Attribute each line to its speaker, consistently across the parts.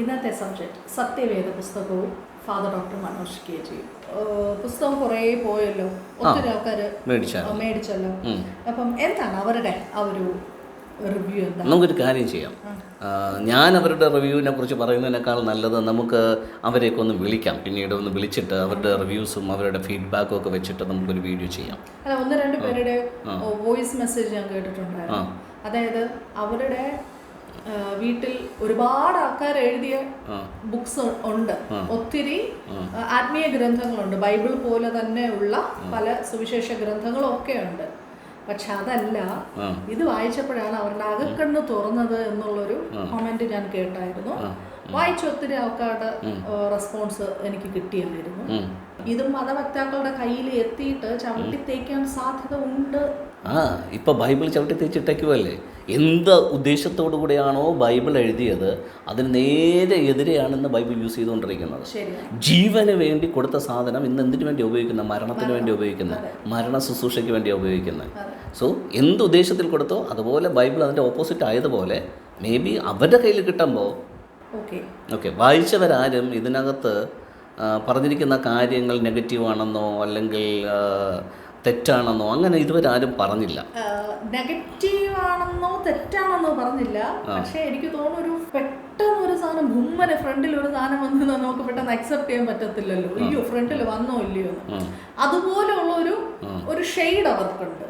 Speaker 1: ഇന്നത്തെ സബ്ജക്റ്റ് സത്യവേദ പുസ്തകവും father doctor Manoj K G. പുസ്തകം കുറേ പോയല്ലോ. ഒത്തിരി ആൾക്കാർ മേടിച്ചല്ലോ. അപ്പം എന്താണ് അവരുടെ ആ ഒരു റിവ്യൂ എന്താ
Speaker 2: നമുക്കൊരു കാര്യം ചെയ്യാം. ഞാൻ അവരുടെ റിവ്യൂവിനെ കുറിച്ച് പറയുന്നതിനേക്കാൾ നല്ലത് നമുക്ക് അവരെയൊക്കെ ഒന്ന് വിളിക്കാം. പിന്നീട് ഒന്ന് വിളിച്ചിട്ട് അവരുടെ റിവ്യൂസും അവരുടെ ഫീഡ്ബാക്കും ഒക്കെ വെച്ചിട്ട് നമുക്കൊരു വീഡിയോ ചെയ്യാം.
Speaker 1: അല്ല ഒന്ന് രണ്ട് പേരുടെ വോയിസ് മെസ്സേജ് ഞാൻ കേട്ടിട്ടുണ്ടായിരുന്നു. അതായത് അവരുടെ വീട്ടിൽ ഒരുപാട് ആൾക്കാർ എഴുതിയ ബുക്സ് ഉണ്ട്. ഒത്തിരി ആത്മീയ ഗ്രന്ഥങ്ങളുണ്ട്. ബൈബിൾ പോലെ തന്നെ ഉള്ള പല സുവിശേഷ ഗ്രന്ഥങ്ങളും ഒക്കെ ഉണ്ട്. പക്ഷെ അതല്ല ഇത് വായിച്ചപ്പോഴാണ് അവരുടെ അകക്കണ്ണ് തുറന്നത് എന്നുള്ളൊരു കമന്റ് ഞാൻ കേട്ടായിരുന്നു. വായിച്ച ഒത്തിരി ആൾക്കാരുടെ റെസ്പോൺസ് എനിക്ക് കിട്ടിയായിരുന്നു. ഇത് മതവക്താക്കളുടെ കയ്യിൽ എത്തിയിട്ട് ചവിട്ടി തേക്കാൻ സാധ്യത ഉണ്ട്.
Speaker 2: ആ ഇപ്പം ബൈബിൾ ചവിട്ടി തേച്ചിട്ടേക്കുമല്ലേ എന്ത് ഉദ്ദേശത്തോടു കൂടിയാണോ ബൈബിൾ എഴുതിയത് അതിന് നേരെ എതിരെയാണെന്ന് ബൈബിൾ യൂസ് ചെയ്തുകൊണ്ടിരിക്കുന്നത്. ജീവന് വേണ്ടി കൊടുത്ത സാധനം ഇന്ന് എന്തിനു വേണ്ടി ഉപയോഗിക്കുന്നത്? മരണത്തിന് വേണ്ടി ഉപയോഗിക്കുന്നത്. മരണ ശുശ്രൂഷയ്ക്ക് വേണ്ടി ഉപയോഗിക്കുന്നത്. സോ എന്ത് ഉദ്ദേശത്തിൽ കൊടുത്തോ അതുപോലെ ബൈബിൾ അതിന്റെ ഓപ്പോസിറ്റ് ആയതുപോലെ മേ ബി അവരുടെ കയ്യിൽ കിട്ടുമ്പോൾ
Speaker 1: ഓക്കെ.
Speaker 2: ഓക്കെ വായിച്ചവരാരും ഇതിനകത്ത് പറഞ്ഞിരിക്കുന്ന കാര്യങ്ങൾ നെഗറ്റീവ് ആണെന്നോ അല്ലെങ്കിൽ തെറ്റാണെന്നോ അങ്ങനെ ഇതുവരെ ആരും പറഞ്ഞില്ല.
Speaker 1: നെഗറ്റീവ് ആണെന്നോ തെറ്റാണെന്നോ പറഞ്ഞില്ല. പക്ഷേ എനിക്ക് തോന്നുന്നു ഒരു പെട്ടെന്ന് ഒരു സാധനം ഭൂമനെ ഫ്രണ്ടിൽ ഒരു സാധനം വന്ന് നമുക്ക് പെട്ടെന്ന് അക്സെപ്റ്റ് ചെയ്യാൻ പറ്റത്തില്ലല്ലോ. അയ്യോ ഫ്രണ്ടിൽ വന്നോ ഇല്ലയോ അതുപോലെയുള്ള ഒരു ഒരു ഷെയ്ഡ് അവർക്കുണ്ട്.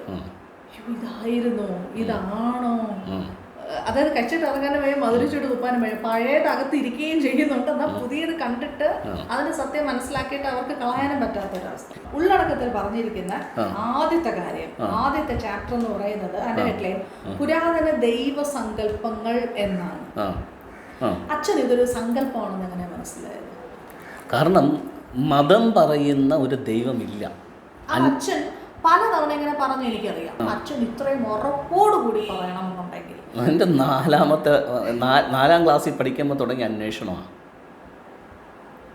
Speaker 1: ഇതായിരുന്നോ? ഇതാണോ? അതായത് കച്ചിട്ട് ഇറങ്ങാനും വയ്യ മധുരിച്ചിട്ട് തുപ്പാനും വേണം പഴയത് അകത്ത് ഇരിക്കുകയും ചെയ്യുന്നുണ്ട് എന്നാൽ പുതിയത് കണ്ടിട്ട് അതിന്റെ സത്യം മനസ്സിലാക്കിയിട്ട് അവർക്ക് കളയാനും പറ്റാത്ത ഒരവസ്ഥ ഉള്ളടക്കത്തിൽ പറഞ്ഞിരിക്കുന്ന ആദ്യത്തെ കാര്യം ആദ്യത്തെ ചാപ്റ്റർ എന്ന് പറയുന്നത് അതിന്റെ ഹെഡ്ലൈൻ പുരാതന ദൈവ
Speaker 2: സങ്കല്പങ്ങൾ എന്നാണ്
Speaker 1: അച്ഛൻ ഇതൊരു സങ്കല്പമാണെന്ന് എങ്ങനെ മനസ്സിലായത്?
Speaker 2: കാരണം മതം പറയുന്ന ഒരു ദൈവമില്ല.
Speaker 1: അച്ഛൻ പലതവണ ഇങ്ങനെ പറഞ്ഞു എനിക്കറിയാം. അച്ഛൻ ഇത്രയും ഉറപ്പോടുകൂടി പറയണമെന്നുണ്ടെങ്കിൽ.
Speaker 2: എന്റെ നാലാമത്തെ നാലാം ക്ലാസ്സിൽ പഠിക്കുമ്പോൾ തുടങ്ങി അന്വേഷണമാണ്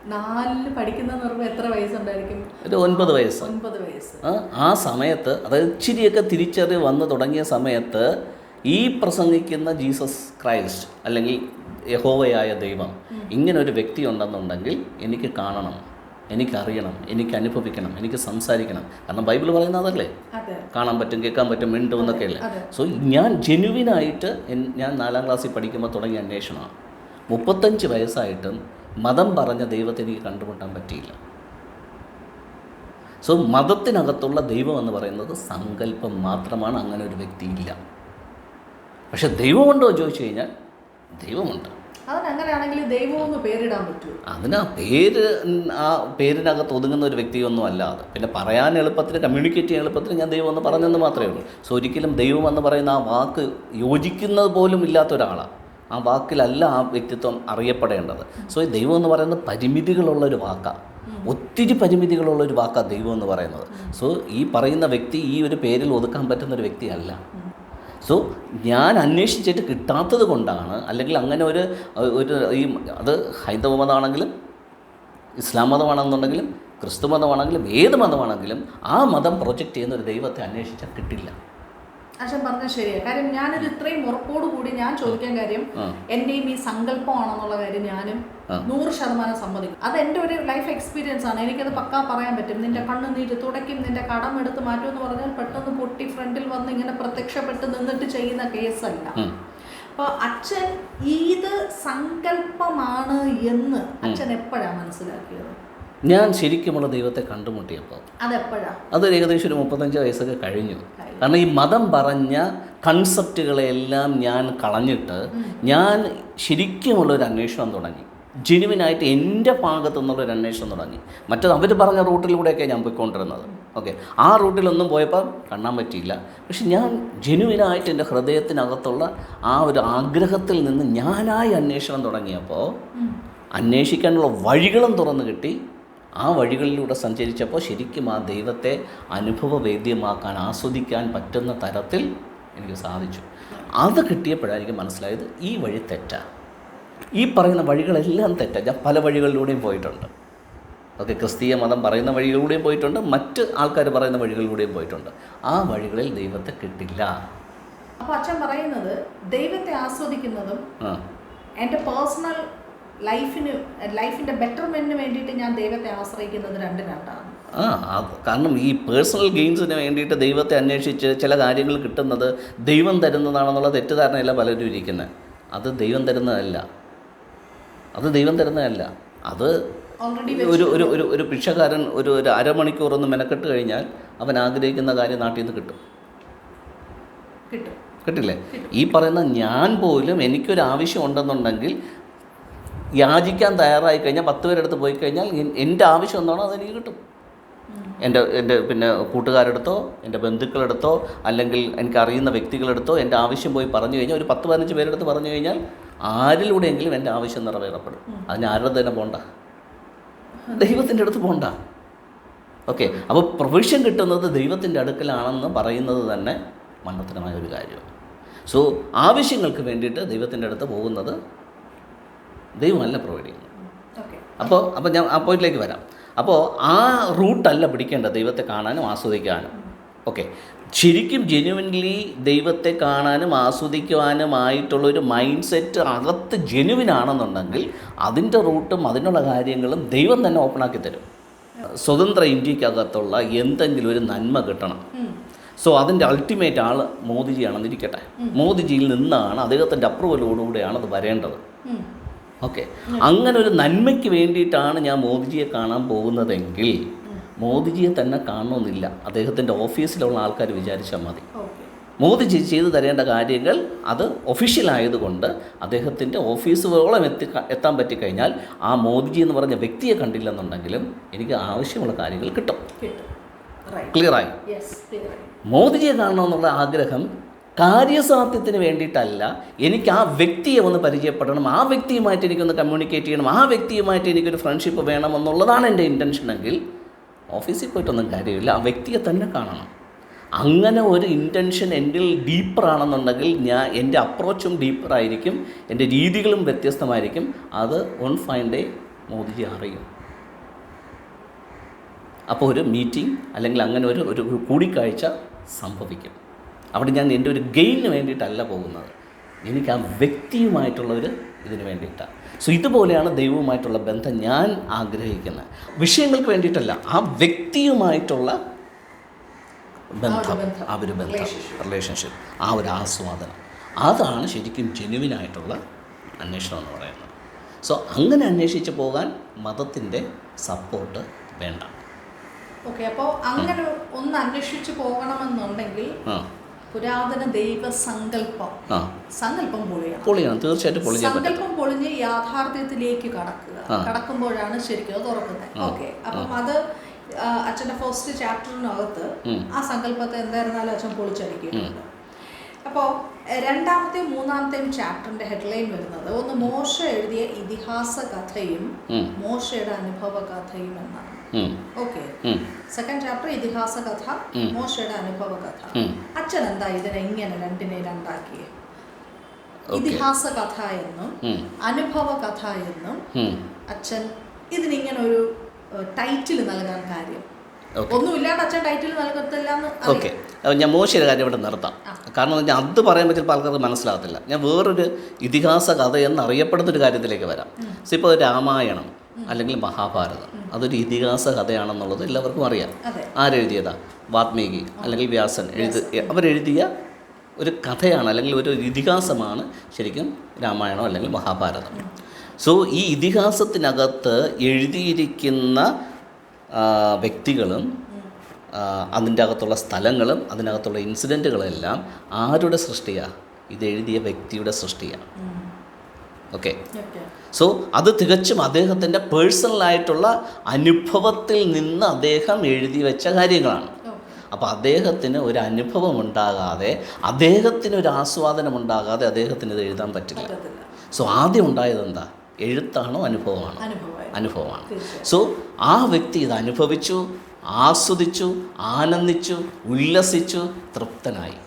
Speaker 1: നാലിൽ പഠിക്കുന്ന എത്ര വയസ്സുണ്ടായിരിക്കും?
Speaker 2: ഒരു ഒൻപത് വയസ്സ്.
Speaker 1: ഒൻപത് വയസ്സ്.
Speaker 2: ആ, ആ സമയത്ത് അതായത് ഇച്ചിരിയൊക്കെ തിരിച്ചറി വന്നു തുടങ്ങിയ സമയത്ത് ഈ പ്രസംഗിക്കുന്ന ജീസസ് ക്രൈസ്റ്റ് അല്ലെങ്കിൽ യഹോവയായ ദൈവം ഇങ്ങനെ ഒരു വ്യക്തി ഉണ്ടെന്നുണ്ടെങ്കിൽ എനിക്ക് കാണണം. എനിക്കറിയണം എനിക്ക് അനുഭവിക്കണം എനിക്ക് സംസാരിക്കണം. കാരണം ബൈബിൾ പറയുന്ന അതല്ലേ?
Speaker 1: അതെ.
Speaker 2: കാണാൻ പറ്റും കേൾക്കാൻ പറ്റും മിണ്ടും എന്നൊക്കെയല്ലേ?
Speaker 1: അല്ലേ
Speaker 2: സോ ഞാൻ ജെനുവിനായിട്ട് ഞാൻ നാലാം ക്ലാസ്സിൽ പഠിക്കുമ്പോൾ തുടങ്ങിയ അന്വേഷണമാണ്. മുപ്പത്തഞ്ച് വയസ്സായിട്ടും മതം പറഞ്ഞ ദൈവത്തെ എനിക്ക് കണ്ടുമുട്ടാൻ പറ്റിയില്ല. സോ മതത്തിനകത്തുള്ള ദൈവം എന്ന് പറയുന്നത് സങ്കല്പം മാത്രമാണ് അങ്ങനെ ഒരു വ്യക്തിയില്ല. പക്ഷെ ദൈവമുണ്ടോ ചോദിച്ചു കഴിഞ്ഞാൽ ദൈവമുണ്ട്.
Speaker 1: അതിനങ്ങനെയാണെങ്കിൽ ദൈവം പേരിടാൻ പറ്റുമോ?
Speaker 2: അതിന് ആ പേര് ആ പേരിനകത്ത് ഒതുങ്ങുന്ന ഒരു വ്യക്തിയൊന്നും അല്ല അത്. പിന്നെ പറയാൻ എളുപ്പത്തിൽ കമ്മ്യൂണിക്കേറ്റ് ചെയ്യാൻ എളുപ്പത്തിൽ ഞാൻ ദൈവം എന്ന് പറഞ്ഞെന്ന് മാത്രമേ ഉള്ളൂ. സോ ഒരിക്കലും ദൈവം എന്ന് പറയുന്ന ആ വാക്ക് യോജിക്കുന്നത് പോലും ഇല്ലാത്ത ഒരാളാണ്. ആ വാക്കിലല്ല ആ വ്യക്തിത്വം അറിയപ്പെടേണ്ടത്. സോ ഈ ദൈവം എന്ന് പറയുന്നത് പരിമിതികളുള്ള ഒരു വാക്കാണ് ഒത്തിരി പരിമിതികളുള്ള ഒരു വാക്കാണ് ദൈവം എന്ന് പറയുന്നത്. സോ ഈ പറയുന്ന വ്യക്തി ഈ ഒരു പേരിൽ ഒതുക്കാൻ പറ്റുന്ന ഒരു വ്യക്തിയല്ല. സോ ഞാൻ അന്വേഷിച്ചിട്ട് കിട്ടാത്തത് കൊണ്ടാണ് അല്ലെങ്കിൽ അങ്ങനെ ഒരു ഒരു ഈ അത് ഹൈന്ദവ മതമാണെങ്കിലും ഇസ്ലാം മതമാണെന്നുണ്ടെങ്കിലും ക്രിസ്തു മതമാണെങ്കിലും ഏത് മതമാണെങ്കിലും ആ മതം പ്രൊജക്റ്റ് ചെയ്യുന്ന ഒരു ദൈവത്തെ അന്വേഷിച്ചാൽ കിട്ടില്ല.
Speaker 1: അച്ഛൻ പറഞ്ഞ ശരിയാണ് കാര്യം ഞാനൊരു ഇത്രയും ഉറപ്പോടു കൂടി ഞാൻ ചോദിക്കാൻ കാര്യം. എന്റെയും ഈ സങ്കല്പമാണെന്നുള്ള കാര്യം ഞാനും നൂറ് ശതമാനം സമ്മതിക്കും. അത് എന്റെ ഒരു ലൈഫ് എക്സ്പീരിയൻസ് ആണ്. എനിക്കത് പക്കാ പറയാൻ പറ്റും. നിന്റെ കണ്ണ് നീര് തുടക്കും നിന്റെ കടം എടുത്ത് മാറ്റും എന്ന് പറഞ്ഞാൽ പെട്ടെന്ന് പൊട്ടി ഫ്രണ്ടിൽ വന്ന് ഇങ്ങനെ പ്രത്യക്ഷപ്പെട്ട് നിന്നിട്ട് ചെയ്യുന്ന കേസല്ല
Speaker 2: ഉം.
Speaker 1: അപ്പൊ അച്ഛൻ ഇത് സങ്കല്പമാണ് എന്ന് അച്ഛൻ എപ്പോഴാണ് മനസ്സിലാക്കിയത്?
Speaker 2: ഞാൻ ശരിക്കുമുള്ള ദൈവത്തെ കണ്ടുമുട്ടിയപ്പോൾ
Speaker 1: അതൊരു
Speaker 2: അത് ഏകദേശം ഒരു മുപ്പത്തഞ്ച് വയസ്സൊക്കെ കഴിഞ്ഞു. കാരണം ഈ മതം പറഞ്ഞ കൺസെപ്റ്റുകളെല്ലാം ഞാൻ കളഞ്ഞിട്ട് ഞാൻ ശരിക്കുമുള്ളൊരു അന്വേഷണം തുടങ്ങി. ജെനുവിനായിട്ട് എന്റെ ഭാഗത്തു നിന്നുള്ളൊരു അന്വേഷണം തുടങ്ങി. മറ്റത് അവർ പറഞ്ഞ റൂട്ടിലൂടെയൊക്കെ ഞാൻ പോയിക്കൊണ്ടിരുന്നത്. ഓക്കെ ആ റൂട്ടിലൊന്നും പോയപ്പോൾ കാണാൻ പറ്റിയില്ല. പക്ഷെ ഞാൻ ജെനുവിനായിട്ട് എന്റെ ഹൃദയത്തിനകത്തുള്ള ആ ഒരു ആഗ്രഹത്തിൽ നിന്ന് ഞാനായി അന്വേഷണം തുടങ്ങിയപ്പോൾ അന്വേഷിക്കാനുള്ള വഴികളും തുറന്നു കിട്ടി. ആ വഴികളിലൂടെ സഞ്ചരിച്ചപ്പോൾ ശരിക്കും ആ ദൈവത്തെ അനുഭവവേദ്യമാക്കാൻ ആസ്വദിക്കാൻ പറ്റുന്ന തരത്തിൽ എനിക്ക് സാധിച്ചു. അത് കിട്ടിയപ്പോഴായിരിക്കും മനസ്സിലായത് ഈ വഴി തെറ്റാണ് ഈ പറയുന്ന വഴികളെല്ലാം തെറ്റാണ് ഞാൻ പല വഴികളിലൂടെയും പോയിട്ടുണ്ട്. ഓക്കെ ക്രിസ്തീയ മതം പറയുന്ന വഴികളിലൂടെയും പോയിട്ടുണ്ട്. മറ്റ് ആൾക്കാർ പറയുന്ന വഴികളിലൂടെയും പോയിട്ടുണ്ട്. ആ വഴികളിൽ ദൈവത്തെ കിട്ടില്ല.
Speaker 1: അപ്പൊ അച്ഛൻ പറയുന്നത് ദൈവത്തെ ആസ്വദിക്കുന്നതും
Speaker 2: എന്റെ
Speaker 1: എന്റെ പേഴ്സണൽ ലൈഫിന് ലൈഫിന്റെ ബെറ്റർമെന്റിന് വേണ്ടിയിട്ട് ഞാൻ ദൈവത്തെ ആശ്രയിക്കുന്നത് രണ്ട് രണ്ടാണ്
Speaker 2: ആ കാരണം ഈ പേഴ്സണൽ ഗെയിംസിന് വേണ്ടിയിട്ട് ദൈവത്തെ അന്വേഷിച്ച് ചില കാര്യങ്ങൾ കിട്ടുന്നത് ദൈവം തരുന്നതാണെന്നുള്ള തെറ്റിദ്ധാരണയല്ല പലരും ഇരിക്കുന്നത്. അത് ദൈവം തരുന്നതല്ല. അത് ദൈവം തരുന്നതല്ല. അത് ഒരു ഒരു ഒരു ഒരു ഭിക്ഷക്കാരൻ ഒരു ഒരു അരമണിക്കൂർ ഒന്ന് മെനക്കെട്ട് കഴിഞ്ഞാൽ അവൻ ആഗ്രഹിക്കുന്ന കാര്യം നാട്ടിൽ നിന്ന് കിട്ടും.
Speaker 1: കിട്ടും.
Speaker 2: കിട്ടില്ലേ? ഈ പറയുന്ന ഞാൻ പോലും എനിക്കൊരു ആവശ്യം ഉണ്ടെന്നുണ്ടെങ്കിൽ യാചിക്കാൻ തയ്യാറായി കഴിഞ്ഞാൽ പത്ത് പേരെടുത്ത് പോയി കഴിഞ്ഞാൽ എന്റെ ആവശ്യം എന്താണോ അതെനിക്ക് കിട്ടും. എന്റെ എന്റെ പിന്നെ കൂട്ടുകാരെടുത്തോ എന്റെ ബന്ധുക്കളെടുത്തോ അല്ലെങ്കിൽ എനിക്കറിയുന്ന വ്യക്തികളെടുത്തോ എന്റെ ആവശ്യം പോയി പറഞ്ഞു കഴിഞ്ഞാൽ ഒരു പത്ത് പതിനഞ്ച് പേരെടുത്ത് പറഞ്ഞു കഴിഞ്ഞാൽ ആരിലൂടെയെങ്കിലും എന്റെ ആവശ്യം നിറവേറപ്പെടും. അതിന് ആരുടെ തന്നെ പോണ്ട? ദൈവത്തിന്റെ അടുത്ത് പോണ്ട. ഓക്കെ. അപ്പോൾ പ്രൊവിഷൻ കിട്ടുന്നത് ദൈവത്തിന്റെ അടുക്കലാണെന്ന് പറയുന്നത് തന്നെ മണ്ണത്തരമായ ഒരു കാര്യമാണ്. സോ ആവശ്യങ്ങൾക്ക് വേണ്ടിയിട്ട് ദൈവത്തിന്റെ അടുത്ത് പോകുന്നത് ദൈവമല്ല പ്രൊവൈഡ് ചെയ്യുന്നത്. അപ്പോൾ അപ്പോൾ ഞാൻ ആ പോയിന്റിലേക്ക് വരാം. അപ്പോൾ ആ റൂട്ടല്ല പിടിക്കേണ്ട ദൈവത്തെ കാണാനും ആസ്വദിക്കാനും. ഓക്കെ ശരിക്കും ജെനുവിൻലി ദൈവത്തെ കാണാനും ആസ്വദിക്കുവാനുമായിട്ടുള്ള ഒരു മൈൻഡ് സെറ്റ് അകത്ത് ജെനുവിൻ ആണെന്നുണ്ടെങ്കിൽ അതിന്റെ റൂട്ടും അതിനുള്ള കാര്യങ്ങളും ദൈവം തന്നെ ഓപ്പണാക്കി തരും. സ്വതന്ത്ര ഇന്ത്യക്കകത്തുള്ള എന്തെങ്കിലും ഒരു നന്മ കിട്ടണം. സോ അതിന്റെ അൾട്ടിമേറ്റ് ആൾ മോദിജിയാണെന്നിരിക്കട്ടെ. മോദിജിയിൽ നിന്നാണ് അദ്ദേഹത്തിന്റെ അപ്രൂവലോടുകൂടെയാണ് അത് വരേണ്ടത്. ഓക്കെ. അങ്ങനെ ഒരു നന്മയ്ക്ക് വേണ്ടിയിട്ടാണ് ഞാൻ മോദിജിയെ കാണാൻ പോകുന്നതെങ്കിൽ മോദിജിയെ തന്നെ കാണണമെന്നില്ല. അദ്ദേഹത്തിന്റെ ഓഫീസിലുള്ള ആൾക്കാർ വിചാരിച്ചാൽ മതി. മോദിജി ചെയ്തു തരേണ്ട കാര്യങ്ങൾ അത് ഒഫീഷ്യൽ ആയതുകൊണ്ട് അദ്ദേഹത്തിന്റെ ഓഫീസുകളോളം എത്തി എത്താൻ പറ്റിക്കഴിഞ്ഞാൽ ആ മോദിജി എന്ന് പറഞ്ഞ വ്യക്തിയെ കണ്ടില്ലെന്നുണ്ടെങ്കിലും എനിക്ക് ആവശ്യമുള്ള കാര്യങ്ങൾ കിട്ടും. ക്ലിയറായി മോദിജിയെ കാണണമെന്നുള്ള ആഗ്രഹം കാര്യസാധ്യത്തിന് വേണ്ടിയിട്ടല്ല എനിക്ക് ആ വ്യക്തിയെ ഒന്ന് പരിചയപ്പെടണം. ആ വ്യക്തിയുമായിട്ട് എനിക്കൊന്ന് കമ്മ്യൂണിക്കേറ്റ് ചെയ്യണം. ആ വ്യക്തിയുമായിട്ട് എനിക്കൊരു ഫ്രണ്ട്ഷിപ്പ് വേണം എന്നുള്ളതാണ് എന്റെ ഇന്റൻഷൻ എങ്കിൽ ഓഫീസിൽ പോയിട്ടൊന്നും കാര്യമില്ല. ആ വ്യക്തിയെ തന്നെ കാണണം. അങ്ങനെ ഒരു ഇന്റൻഷൻ എന്റെ ഡീപ്പറാണെന്നുണ്ടെങ്കിൽ ഞാൻ എന്റെ അപ്രോച്ചും ഡീപ്പറായിരിക്കും എന്റെ രീതികളും വ്യത്യസ്തമായിരിക്കും. അത് വൺ ഫൈൻ ഡേ മോദിജി അറിയും. അപ്പോൾ ഒരു മീറ്റിംഗ് അല്ലെങ്കിൽ അങ്ങനെ ഒരു ഒരു കൂടിക്കാഴ്ച സംഭവിക്കും. അവിടെ ഞാൻ എന്റെ ഒരു ഗെയിനിന് വേണ്ടിയിട്ടല്ല പോകുന്നത്. എനിക്ക് ആ വ്യക്തിയുമായിട്ടുള്ള ഒരു ഇതിന് വേണ്ടിയിട്ടാണ്. സോ ഇതുപോലെയാണ് ദൈവവുമായിട്ടുള്ള ബന്ധം ഞാൻ ആഗ്രഹിക്കുന്നത്. വിഷയങ്ങൾക്ക് വേണ്ടിയിട്ടല്ല ആ വ്യക്തിയുമായിട്ടുള്ള ബന്ധം. ആ ഒരു ബന്ധം റിലേഷൻഷിപ്പ് ആ ഒരു ആസ്വാദനം. അതാണ് ശരിക്കും ജെനുവിനായിട്ടുള്ള അന്വേഷണം എന്ന് പറയുന്നത്. സോ അങ്ങനെ അന്വേഷിച്ച് പോകാൻ മതത്തിന്റെ സപ്പോർട്ട് വേണ്ട.
Speaker 1: ഓക്കെ അപ്പോൾ അങ്ങനെ ഒന്ന് അന്വേഷിച്ച് പോകണമെന്നുണ്ടെങ്കിൽ
Speaker 2: ആ.
Speaker 1: പുരാതന ദൈവ സങ്കല്പം സങ്കല്പം പൊളിയാണ്.
Speaker 2: പൊളിയാണ്. തീർച്ചയായിട്ടും പൊളിഞ്ഞേ
Speaker 1: സങ്കല്പം പൊളിഞ്ഞ് യാഥാർത്ഥ്യത്തിലേക്ക് കടക്കുക. കടക്കുമ്പോഴാണ് ശരിക്കും അത് തുറക്കുന്നത്.
Speaker 2: ആ.
Speaker 1: ഓക്കെ. അപ്പം അത് അച്ഛന്റെ ഫസ്റ്റ് ചാപ്റ്ററിനകത്ത്. ആ സങ്കല്പത്തെ എന്തായിരുന്നാലും അച്ഛൻ പൊളിച്ചടിക്കുന്നുണ്ട് അപ്പോൾ രണ്ടാമത്തെയും മൂന്നാമത്തെയും ചാപ്റ്ററിന്റെ ഹെഡ്ലൈൻ വരുന്നത് ഒന്ന് മോശ എഴുതിയ ഇതിഹാസ കഥയും. മോശയുടെ അനുഭവ കഥയും എന്നാണ്.
Speaker 2: ഉം,
Speaker 1: ಸೆಕೆಂಡ್ ಚಾಪ್ಟರ್
Speaker 2: ഉം.
Speaker 1: മോശയുടെ അനുഭവ കഥ
Speaker 2: ഉം.
Speaker 1: അച്ഛൻ എന്താ ഇങ്ങനെ രണ്ടിനെ രണ്ടാക്കിയേ?
Speaker 2: Okay.
Speaker 1: ഇതിഹാസ കഥ എന്നും അനുഭവ കഥ എന്നും അച്ഛൻ ഇതിനിങ്ങനെ ഒരു ടൈറ്റിൽ നൽകാൻ കാര്യം. ഒന്നുമില്ലാണ്ട് അച്ഛൻ ടൈറ്റിൽ നൽകത്തില്ല
Speaker 2: ഓക്കെ ഞാൻ മോശയുടെ കാര്യം ഇവിടെ നിർത്താം. കാരണം ഞാൻ അത് പറയാൻ ചിലപ്പോൾ ആൾക്കാർക്ക് മനസ്സിലാകത്തില്ല. ഞാൻ വേറൊരു ഇതിഹാസ കഥ എന്നറിയപ്പെടുന്ന ഒരു കാര്യത്തിലേക്ക് വരാം സോ ഇപ്പോൾ രാമായണം. അല്ലെങ്കിൽ മഹാഭാരതം. അതൊരു ഇതിഹാസ കഥയാണെന്നുള്ളത് എല്ലാവർക്കും അറിയാം. ആരെഴുതിയതാ? വാത്മീകി അല്ലെങ്കിൽ വ്യാസൻ എഴുതി അവരെഴുതിയ ഒരു കഥയാണ് അല്ലെങ്കിൽ ഒരു ഇതിഹാസമാണ് ശരിക്കും രാമായണം അല്ലെങ്കിൽ മഹാഭാരതം. സോ ഈ ഇതിഹാസത്തിനകത്ത് എഴുതിയിരിക്കുന്ന വ്യക്തികളും അതിന്റെ അകത്തുള്ള സ്ഥലങ്ങളും അതിനകത്തുള്ള ഇൻസിഡന്റുകളെല്ലാം ആരുടെ സൃഷ്ടിയാണ് ഇതെഴുതിയ വ്യക്തിയുടെ സൃഷ്ടിയാണ് ഓക്കെ സോ അത് തികച്ചും അദ്ദേഹത്തിന്റെ പേഴ്സണലായിട്ടുള്ള അനുഭവത്തിൽ നിന്ന് അദ്ദേഹം എഴുതി വെച്ച കാര്യങ്ങളാണ്. അപ്പോൾ അദ്ദേഹത്തിന് ഒരു അനുഭവം ഉണ്ടാകാതെ അദ്ദേഹത്തിന് ഒരു ആസ്വാദനം ഉണ്ടാകാതെ അദ്ദേഹത്തിന് ഇത് എഴുതാൻ പറ്റില്ല. സോ ആദ്യം ഉണ്ടായത് എന്താ? എഴുത്താണോ അനുഭവമാണോ? അനുഭവമാണ്. സോ ആ വ്യക്തി ഇത് അനുഭവിച്ചു ആസ്വദിച്ചു ആനന്ദിച്ചു ഉല്ലസിച്ചു തൃപ്തനായി.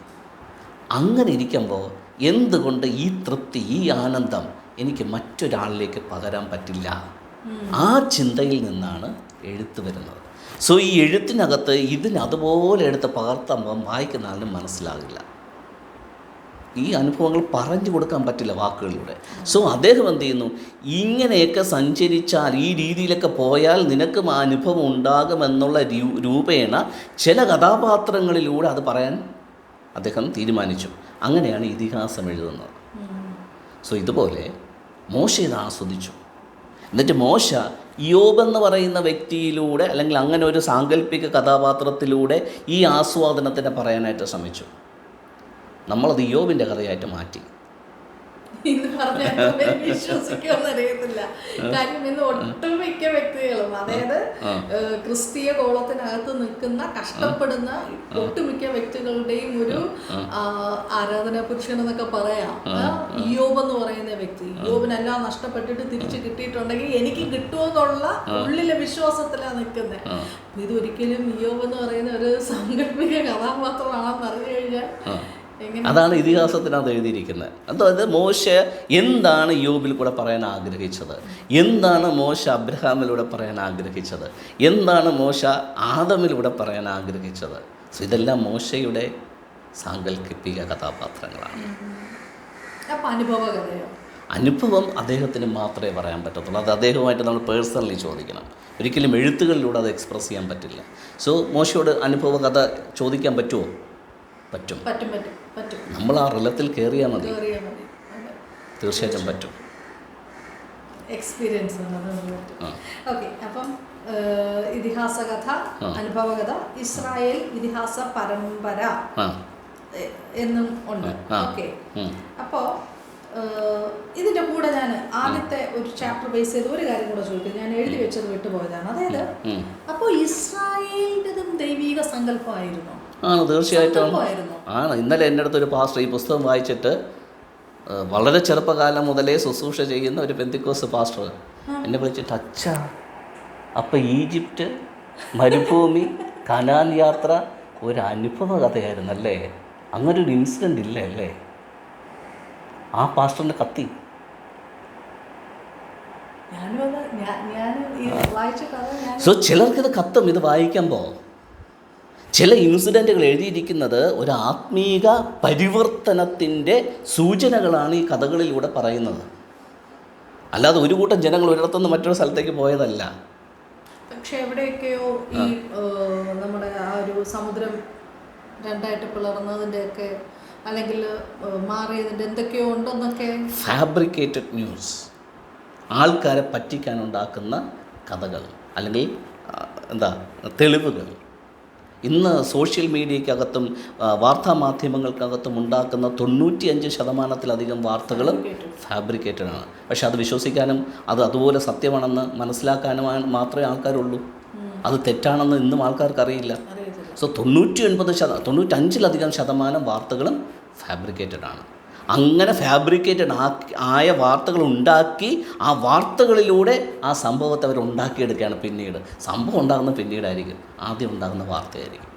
Speaker 2: അങ്ങനെ ഇരിക്കുമ്പോൾ എന്തുകൊണ്ട് ഈ തൃപ്തി ഈ ആനന്ദം എനിക്ക് മറ്റൊരാളിലേക്ക് പകരാൻ പറ്റില്ല. ആ ചിന്തയിൽ നിന്നാണ് എഴുത്ത് വരുന്നത്. സോ ഈ എഴുത്തിനകത്ത് ഇതിന് അതുപോലെ എടുത്ത് പകർത്തുമ്പോൾ വായിക്കുന്ന ആളിന് മനസ്സിലാകില്ല. ഈ അനുഭവങ്ങൾ പറഞ്ഞു കൊടുക്കാൻ പറ്റില്ല വാക്കുകളിലൂടെ. സോ അദ്ദേഹം എന്ത് ചെയ്യുന്നു? ഇങ്ങനെയൊക്കെ സഞ്ചരിച്ചാൽ ഈ രീതിയിലൊക്കെ പോയാൽ നിനക്കും ആ അനുഭവം ഉണ്ടാകുമെന്നുള്ള രൂപേണ ചില കഥാപാത്രങ്ങളിലൂടെ അത് പറയാൻ അദ്ദേഹം തീരുമാനിച്ചു. അങ്ങനെയാണ് ഇതിഹാസം എഴുതുന്നത്. സോ ഇതുപോലെ മോശ ഇത് ആസ്വദിച്ചു. എന്നിട്ട് മോശ യോബ് എന്ന് പറയുന്ന വ്യക്തിയിലൂടെ അല്ലെങ്കിൽ അങ്ങനെ ഒരു സാങ്കല്പിക കഥാപാത്രത്തിലൂടെ ഈ ആസ്വാദനത്തിനെ പറയാനായിട്ട് ശ്രമിച്ചു. നമ്മളത് യോബിന്റെ കഥയായിട്ട് മാറ്റി.
Speaker 1: ഇത് പറഞ്ഞാൽ വിശ്വസിക്കുമെന്ന് അറിയത്തില്ല. കാര്യം ഇന്ന് ഒട്ടുമിക്ക വ്യക്തികളും അതായത് ക്രിസ്തീയ കോളത്തിനകത്ത് നിൽക്കുന്ന കഷ്ടപ്പെടുന്ന ഒട്ടുമിക്ക വ്യക്തികളുടെയും ഒരു ആരാധന പുരുഷൻ എന്നൊക്കെ പറയാം. യോബ് എന്ന് പറയുന്ന വ്യക്തി. യോബിനെല്ലാം നഷ്ടപ്പെട്ടിട്ട് തിരിച്ചു കിട്ടിയിട്ടുണ്ടെങ്കിൽ എനിക്ക് കിട്ടുമെന്നുള്ള ഉള്ളിലെ വിശ്വാസത്തിലാണ് നിൽക്കുന്നത് ഇതൊരിക്കലും യോബ് എന്ന് പറയുന്ന ഒരു സാങ്കല്പിക കഥാപാത്രമാണെന്ന് അറിഞ്ഞു കഴിഞ്ഞാൽ
Speaker 2: അതാണ് ഇതിഹാസത്തിനകത്ത് എഴുതിയിരിക്കുന്നത്. അതായത് മോശ എന്താണ് യോബിൽ കൂടെ പറയാൻ ആഗ്രഹിച്ചത്? എന്താണ് മോശ അബ്രഹാമിലൂടെ പറയാൻ ആഗ്രഹിച്ചത്? എന്താണ് മോശ ആദമിലൂടെ പറയാൻ ആഗ്രഹിച്ചത്? സോ ഇതെല്ലാം മോശയുടെ സാങ്കല്പിക കഥാപാത്രങ്ങളാണ്.
Speaker 1: അനുഭവം
Speaker 2: അദ്ദേഹത്തിന് മാത്രമേ പറയാൻ പറ്റത്തുള്ളൂ. അത് അദ്ദേഹവുമായിട്ട് നമ്മൾ പേഴ്സണലി ചോദിക്കണം. ഒരിക്കലും എഴുത്തുകളിലൂടെ അത് എക്സ്പ്രസ് ചെയ്യാൻ പറ്റില്ല. സോ മോശയോട് അനുഭവ കഥ ചോദിക്കാൻ പറ്റുമോ? പറ്റും.
Speaker 1: പറ്റും പറ്റും പറ്റും.
Speaker 2: നമ്മൾ ആ റിലത്തിൽ കയറിയാൽ മതി. തീർച്ചയായിട്ടും പറ്റും.
Speaker 1: എക്സ്പീരിയൻസ് ഓക്കെ അപ്പം ഇതിഹാസ കഥ അനുഭവകഥ ഇസ്രായേൽ ഇതിഹാസ പരമ്പര എന്നും ഉണ്ട്. ഓക്കെ. അപ്പോൾ ഇതിന്റെ കൂടെ ഞാൻ ആദ്യത്തെ ഒരു ചാപ്റ്റർ ബേസ് ചെയ്ത് ഒരു കാര്യം കൂടെ ചോദിക്കും ഞാൻ എഴുതി വെച്ചത് വിട്ടുപോയതാണ്. അതായത്. അപ്പോൾ ഇസ്രായേലിന്റെതും ദൈവിക സങ്കല്പമായിരുന്നു?
Speaker 2: ആണ് തീർച്ചയായിട്ടും. ആണ് ഇന്നലെ എന്റെ അടുത്തൊരു പാസ്റ്റർ ഈ പുസ്തകം വായിച്ചിട്ട് വളരെ ചെറുപ്പകാലം മുതലേ ശുശ്രൂഷ ചെയ്യുന്ന ഒരു പെന്തിക്കോസ് പാസ്റ്റർ എന്നെ വിളിച്ചിട്ട് അച്ഛ അപ്പം ഈജിപ്റ്റ് മരുഭൂമി കനാൻ യാത്ര ഒരു അനുഭവ കഥയായിരുന്നല്ലേ? അങ്ങനെ ഒരു ഇൻസിഡന്റ് ഇല്ല അല്ലേ ആ. പാസ്റ്ററിന്റെ കത്തി സോ ചിലർക്കിത് കത്തും ഇത് വായിക്കുമ്പോൾ ചില ഇൻസിഡന്റുകൾ എഴുതിയിരിക്കുന്നത് ഒരു ആത്മീക പരിവർത്തനത്തിന്റെ സൂചനകളാണ് ഈ കഥകളിലൂടെ പറയുന്നത്. അല്ലാതെ ഒരു കൂട്ടം ജനങ്ങൾ ഒരിടത്തുനിന്ന് മറ്റൊരു സ്ഥലത്തേക്ക് പോയതല്ല.
Speaker 1: പക്ഷെ എവിടെയൊക്കെയോ ഈ നമ്മുടെ ആ ഒരു സമുദ്രം രണ്ടായിട്ട് പിളർന്നതിന്റെയൊക്കെ അല്ലെങ്കിൽ മാറിയതിന്റെ എന്തൊക്കെയോ ഉണ്ടെന്നൊക്കെ
Speaker 2: ഫാബ്രിക്കേറ്റഡ് ന്യൂസ് ആൾക്കാരെ പറ്റിക്കാനുണ്ടാക്കുന്ന കഥകൾ അല്ലെങ്കിൽ എന്താ തെളിവുകൾ. ഇന്ന് സോഷ്യൽ മീഡിയക്കകത്തും വാർത്താ മാധ്യമങ്ങൾക്കകത്തും ഉണ്ടാക്കുന്ന തൊണ്ണൂറ്റിയഞ്ച് ശതമാനത്തിലധികം വാർത്തകളും ഫാബ്രിക്കേറ്റഡ് ആണ് പക്ഷെ അത് വിശ്വസിക്കാനും അത് അതുപോലെ സത്യമാണെന്ന് മനസ്സിലാക്കാനും മാത്രമേ ആൾക്കാരുള്ളൂ. അത് തെറ്റാണെന്ന് ഇന്നും ആൾക്കാർക്ക് അറിയില്ല സോ തൊണ്ണൂറ്റി ഒൻപത് ശത തൊണ്ണൂറ്റഞ്ചിലധികം ശതമാനം വാർത്തകളും ഫാബ്രിക്കേറ്റഡ് ആണ് അങ്ങനെ ഫാബ്രിക്കേറ്റഡ് ആയ വാർത്തകൾ ഉണ്ടാക്കി ആ വാർത്തകളിലൂടെ ആ സംഭവത്തെ അവർ ഉണ്ടാക്കിയെടുക്കുകയാണ് പിന്നീട്. സംഭവം ഉണ്ടാകുന്ന പിന്നീടായിരിക്കും. ആദ്യം ഉണ്ടാകുന്ന വാർത്തയായിരിക്കും.